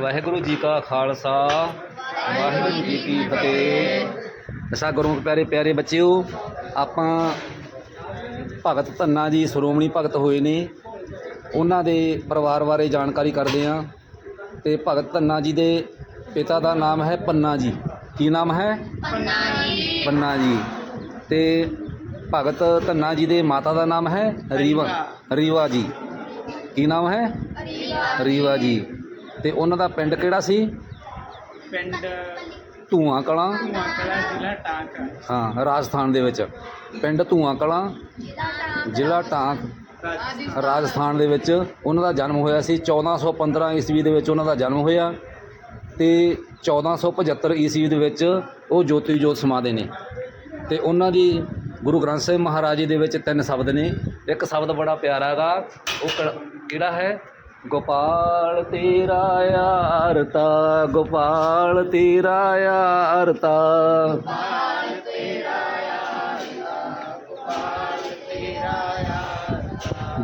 ਵਾਹਿਗੁਰੂ ਜੀ ਕਾ ਖਾਲਸਾ ਵਾਹਿਗੁਰੂ ਜੀ ਕੀ ਫਤਿਹ। ਅਸਾ ਗੁਰੂ ਪਿਆਰੇ ਪਿਆਰੇ ਬੱਚਿਓ ਆਪਾਂ ਭਗਤ ਧੰਨਾ ਜੀ ਸ਼੍ਰੋਮਣੀ ਭਗਤ ਹੋਏ ਨੇ। ਉਹਨਾਂ ਦੇ ਪਰਿਵਾਰ ਬਾਰੇ ਜਾਣਕਾਰੀ ਕਰਦੇ ਹਾਂ। ਤੇ ਭਗਤ ਧੰਨਾ ਜੀ ਦੇ ਪਿਤਾ ਦਾ ਨਾਮ ਹੈ ਪੰਨਾ ਜੀ। ਕੀ ਨਾਮ ਹੈ? ਪੰਨਾ ਜੀ। ਤੇ ਭਗਤ ਧੰਨਾ ਜੀ ਦੇ ਮਾਤਾ ਦਾ ਨਾਮ ਹੈ ਰੀਵਾ। ਰੀਵਾ ਜੀ। ਕੀ ਨਾਮ ਹੈ? ਰੀਵਾ ਜੀ। ਤੇ ਉਹਨਾਂ ਦਾ ਪਿੰਡ ਕਿਹੜਾ ਸੀ? ਪਿੰਡ ਧੂਆਂ ਕਲਾਂ। ਧੂਆਂ ਕਲਾ ਜ਼ਿਲ੍ਹਾ ਟਾਂਕ। ਹਾਂ ਰਾਜਸਥਾਨ ਦੇ ਵਿੱਚ। ਪਿੰਡ ਧੂਆਂ ਕਲਾਂ ਜ਼ਿਲ੍ਹਾ ਟਾਂਕ। ਰਾਜ- ਰਾਜਸਥਾਨ ਦੇ ਵਿੱਚ ਉਹਨਾਂ ਦਾ ਜਨਮ ਹੋਇਆ ਸੀ 1415 ਈਸਵੀ ਦੇ ਵਿੱਚ ਉਹਨਾਂ ਦਾ ਜਨਮ ਹੋਇਆ ਤੇ 1475 ਈਸਵੀ ਦੇ ਵਿੱਚ ਉਹ ਜੋਤੀ ਜੋਤ ਸਮਾਦੇ ਨੇ। ਤੇ ਉਹਨਾਂ ਦੀ ਗੁਰੂ ਗ੍ਰੰਥ ਸਾਹਿਬ ਮਹਾਰਾਜ ਜੀ ਦੇ ਵਿੱਚ ਤਿੰਨ ਸ਼ਬਦ ਨੇ। ਇੱਕ ਸ਼ਬਦ ਬੜਾ ਪਿਆਰਾ ਹੈਗਾ ਉਹ ਕਿਹੜਾ- ਕਿਹੜਾ ਹੈ? ਗੋਪਾਲ ਤੇਰਾ ਯਾਰ ਤਾ, ਗੋਪਾਲ ਤੇਰਾ ਯਾਰ ਤਾ।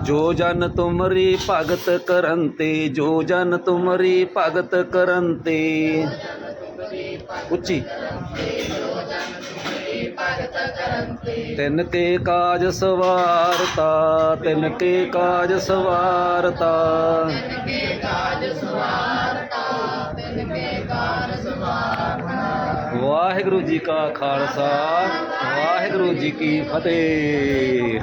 ਜੋ ਜਨ ਤੁਮਰੀ ਭਗਤ ਕਰੰਤੇ ਜੋ ਜਨ ਤੁਮਰੀ ਭਗਤ ਕਰੰਤੇ ਉੱਚੀ। ਤਿੰਨ ਕੇ ਕਾਜ ਸਵਾਰਤਾ ਤਿੰਨ ਕੇ ਕਾਜ ਸਵਾਰਤਾ। ਵਾਹਿਗੁਰੂ ਜੀ ਕਾ ਖਾਲਸਾ ਵਾਹਿਗੁਰੂ ਜੀ ਕੀ ਫਤਿਹ।